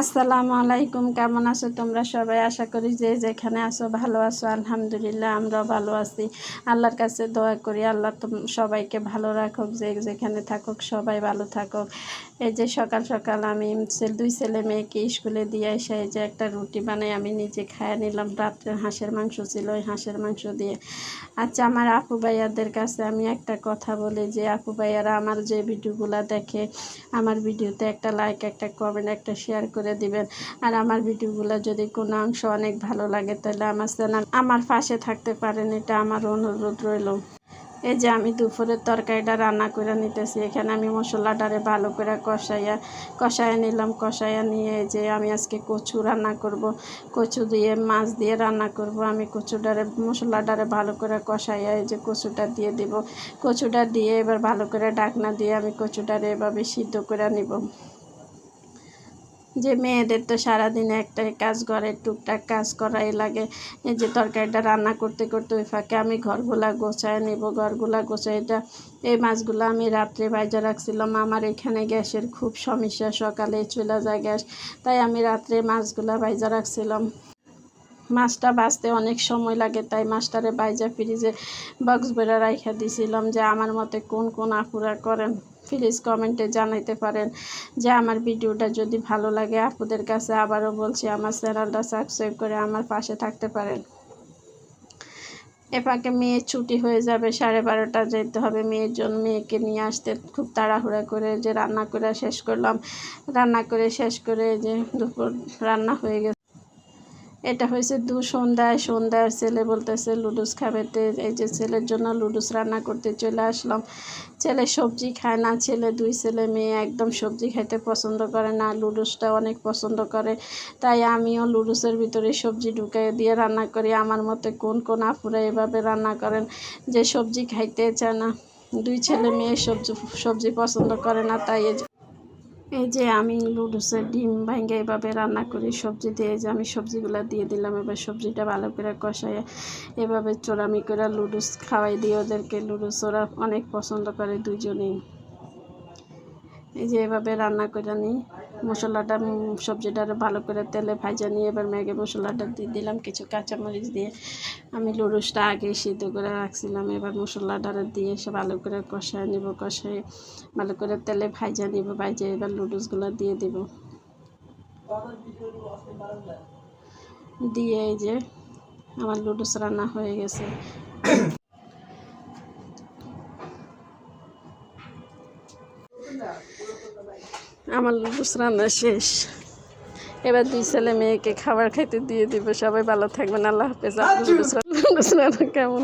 আসসালামু আলাইকুম, কেমন আছো তোমরা সবাই? আশা করি যে যেখানে আছো ভালো আছো, আলহামদুলিল্লাহ, আমরাও ভালো আছি। আল্লাহর কাছে দোয়া করি, আল্লাহ সবাইকে ভালো রাখুক, যে যেখানে থাকুক সবাই ভালো থাকুক। এই যে সকাল সকাল আমি দুই ছেলে মেয়েকে স্কুলে দিয়ে এসে এই যে একটা রুটি বানাই, আমি নিজে খাইয়ে নিলাম। রাত্রে হাঁসের মাংস ছিল, ওই হাঁসের মাংস দিয়ে। আচ্ছা আমার আপু ভাইয়াদের কাছে আমি একটা কথা বলি যে, আপু ভাইয়ারা আমার যে ভিডিওগুলো দেখে, আমার ভিডিওতে একটা লাইক একটা কমেন্ট একটা শেয়ার করে দিবেন। আর আমার ভিডিওগুলো যদি কোনো অংশ অনেক ভালো লাগে, তাহলে আমার চ্যানেল আমার পাশে থাকতে পারেন, এটা আমার অনুরোধ রইল। এই যে আমি দুপুরের তরকারিটা রান্না করে নিতেছি, এখানে আমি মশলাটারে ভালো করে কষাইয়া কষাইয়া নিলাম, কষাইয়া নিয়ে যে আমি আজকে কচু রান্না করব। কচু দিয়ে, মাছ দিয়ে রান্না করব। আমি কচুটারে, মশলাটারে ভালো করে কষাইয়া এই যে কচুটা দিয়ে দিব। কচুটা দিয়ে এবার ভালো করে ডাকনা দিয়ে আমি কচুটারে এভাবে সিদ্ধ করে নিব। যে মেয়েদের তো সারাদিন একটাই কাজ করে, টুকটাক কাজ করাই লাগে। এই যে তরকারিটা রান্না করতে করতে ওই ফাঁকে আমি ঘরগুলা গোছায় নেব, ঘরগুলা গোছাইটা এই মাছগুলো আমি রাত্রে বাইজা রাখছিলাম। আমার এখানে গ্যাসের খুব সমস্যা, সকালে চলে যায় গ্যাস, তাই আমি রাত্রে মাছগুলা বাইজা রাখছিলাম। মাছটা বাঁচতে অনেক সময় লাগে, তাই মাছটারে বাইজা ফ্রিজে বক্স বেড়া রাইখা দিছিলাম যে আমার মতে কোন কোন আপুরা করেন। প্লিজ কমেন্টে জানাইতে পারেন যে আমার ভিডিওটা যদি ভালো লাগে, আপুদের কাছে আবারও বলছি আমার চ্যানেলটা সাবস্ক্রাইব করে আমার পাশে থাকতে পারেন। এপাকে মেয়ের ছুটি হয়ে যাবে, সাড়ে বারোটা যেতে হবে। মেয়ের জন্য মেয়েকে নিয়ে আসতে খুব তাড়াহুড়া করে যে রান্না করে শেষ করলাম। রান্না করে শেষ করে যে দুপুর রান্না হয়ে গেছে। এটা হয়েছে দু সন্ধ্যায়, সন্ধ্যার ছেলে বলতেছে, লুডুস খাবে এই যে ছেলের জন্য লুডুস রান্না করতে চলে আসলাম। ছেলে সবজি খায় না, ছেলে দুই ছেলে মেয়ে একদম সবজি খাইতে পছন্দ করে না, লুডুসটা অনেক পছন্দ করে। তাই আমিও লুডুসের ভিতরে সবজি ঢুকাই দিয়ে রান্না করি। আমার মতে কোন কোন আপুরা এভাবে রান্না করেন যে সবজি খাইতে চায় না। দুই ছেলে মেয়ে সবজি সবজি পছন্দ করে না, তাই এই যে- আমি লুডুসের ডিম ভাঙ্গে এভাবে রান্না করি, সবজি দিয়ে যে আমি সবজিগুলো দিয়ে দিলাম, এবার সবজিটা ভালো করে কষাই এভাবে চোরামি করে লুডুস খাওয়াই দিয়ে ওদেরকে। লুডুস ওরা অনেক পছন্দ করে দুজনেই এই যে এভাবে রান্না করে নিই। মশলাটা সবজিটা ভালো করে তেলে ভাজা নিয়ে এবার ম্যাগি মশলাটা দিয়ে দিলাম, কিছু কাঁচামরিচ দিয়ে। আমি লুডুসটা আগে সিদ্ধ করে রাখছিলাম, এবার মশলাটা দিয়ে সে ভালো করে কষায় নিব, কষায় ভালো করে তেলে ভাজা নিব, ভাজা এবার লুডুসগুলো দিয়ে দিব। দিয়ে এই যে আমার লুডুস রান্না হয়ে গেছে। আমার লুডুস রান্না শেষ। এবার দুই ছেলে মেয়েকে খাবার খাইতে দিয়ে দিব। সবাই ভালো থাকবেন। আল্লাহ হাফেজ। লুডুস রান্না কেমন?